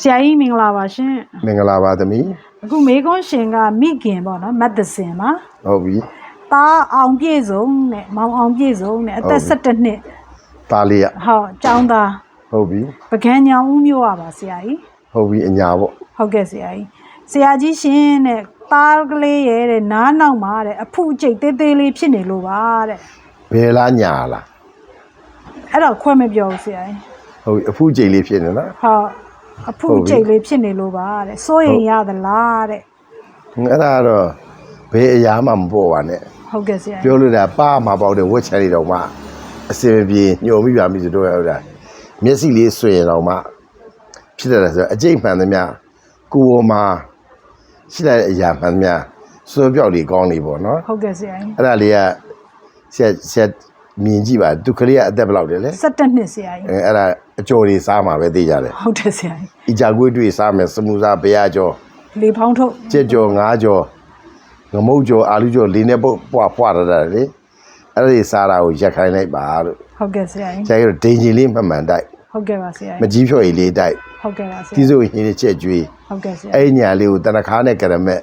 ဆရာကြီးမင်္ဂလာပါရှင်မင်္ဂလာပါသမီးအခုမေကွန်းရှင်ကမိခင်ပေါ့နော်မတ်သစင်ပါဟုတ်ပြီတာအောင်ပြည့်စုံနဲ့မောင်အောင်ပြည့်စုံနဲ့အသက်ဟုတ်ပြီ17နှစ်ตาလေးရဟောကျောင်းသားဟုတ်ပြီပကန်းညောင်ဦးမျိုးရပါဆရာကြီးဟုတ်ပြီအညာပေါ့ဟုတ်ကဲ့ဆရာကြီးဆရာကြီးရှင်တဲ့သားကလေးရဲ့တဲ့နားနောက်မှာတဲ့အဖုအကျိတ်သေးသေးလေးဖြစ်နေလို့ပါတဲ့ဘယ်လားညာလားအဲ့တော့ခွဲမပြောဘူးဆရာကြီးဟုတ်ပြီအဖူးကြိတ်လေးဖြစ်နေနော်ဟော အဖုအကျိတ်လေးဖြစ်နေလို့ပါတဲ့စိုးရင်ရသလားတဲ့အဲ့ဒါတော့ဘယ်အရာမှမပေါ်ပါနဲ့ဟုတ်ကဲ့ဆရာကြီးပြောလို့တာပါမှာပေါက်တဲ့ဝက်ချယ်တွေတော့မှအစင်မပြေညှို့မိပါမိစတော့ဟုတ်တာမျက်စိလေးဆွေရင်တော့မှဖြစ်တယ်ဆိုတော့အကျိတ်မှန်သမျှကိုယ်ပေါ်မှာရှိတဲ့အရာမှန်သမျှစွဲပြောက်လေးကောင်းနေပေါ့နော်ဟုတ်ကဲ့ဆရာကြီးအဲ့ဒါလေးကဆက်ဆက် မြင်ကြည့်ပါသူကလေးကအသက်ဘယ်လောက်လဲလဲ17နှစ်ဆရာကြီးအဲအဲ့ဒါအကျော်တွေစားမှာပဲသိကြတယ်ဟုတ်တယ်ဆရာကြီး။အကြကွေးတွေ့စားမယ်စမူစားဘရကျော်လေဖောင်းထုတ်ကြက်ကျော်ငါးကျော်ငမုတ်ကျော်အာလူကျော်လေးနဲ့ပုတ်ပွားဖွာရတာလေ။အဲ့ဒီစားတာကိုရက်ခိုင်းလိုက်ပါလို့ဟုတ်ကဲ့ဆရာကြီး။ကျန်ရတော့ဒိန်ကြီးလေးမှန်မှန်တိုက်ဟုတ်ကဲ့ပါဆရာမကြီးကြီးဖြော်ရည်လေးတိုက်ဟုတ်ကဲ့ပါဆရာတီးစိုးရင်းနဲ့ချက်ကျွေးဟုတ်ကဲ့ဆရာအဲ့ဒီညာလေးကိုတနခါနဲ့ကရမက်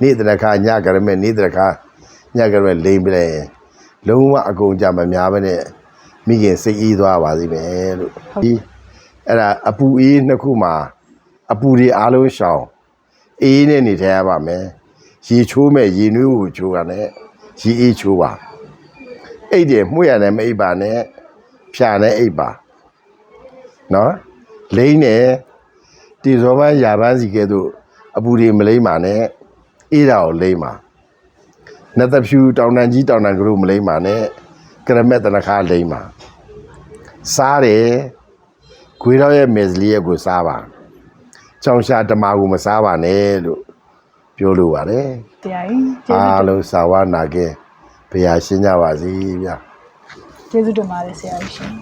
နေ့တနခါညကရမက်နေ့တနခါညကရမက်လိမ့်ပလဲ လုံးဝအကုန်ကြမများပဲနဲ့မိခင်စိတ်အေးသွားပါစေမယ်လို့ဒီအဲ့ဒါအပူအေးနှစ်ခုမှာအပူတွေအားလုံးရှောင်အေးနဲ့နေထိုင်ရပါမယ်ရေချိုးမဲ့ရေနွေးကိုချိုးရနဲ့ရေအေးချိုးပါအိတ်တယ်မှုရနဲ့မအိပ်ပါနဲ့ဖြာနဲ့အိပ်ပါနော်လိမ့်နဲ့တီဇောပန်းရာပန်းစီကဲ့သို့အပူတွေမလိမ့်ပါနဲ့အေးတာကိုလိမ့်ပါ နတ်သဖြူတောင်တန်ကြီးတောင်တန်ကလေးမလိမ့်ပါနဲ့ကရမက်တနခါလိမ့်ပါစားတယ်ခွေးတော့ရဲ့မေဇလီရဲ့ကိုစားပါချောင်းရှာတမာကိုမစားပါနဲ့လို့ပြောလိုပါတယ်ဆရာကြီးကျေးဇူးအားတင်လုံးစာဝနာကဲဘုရားရှင်းကြပါစေဗျာကျေးဇူးတင်ပါတယ်ဆရာကြီးရှင်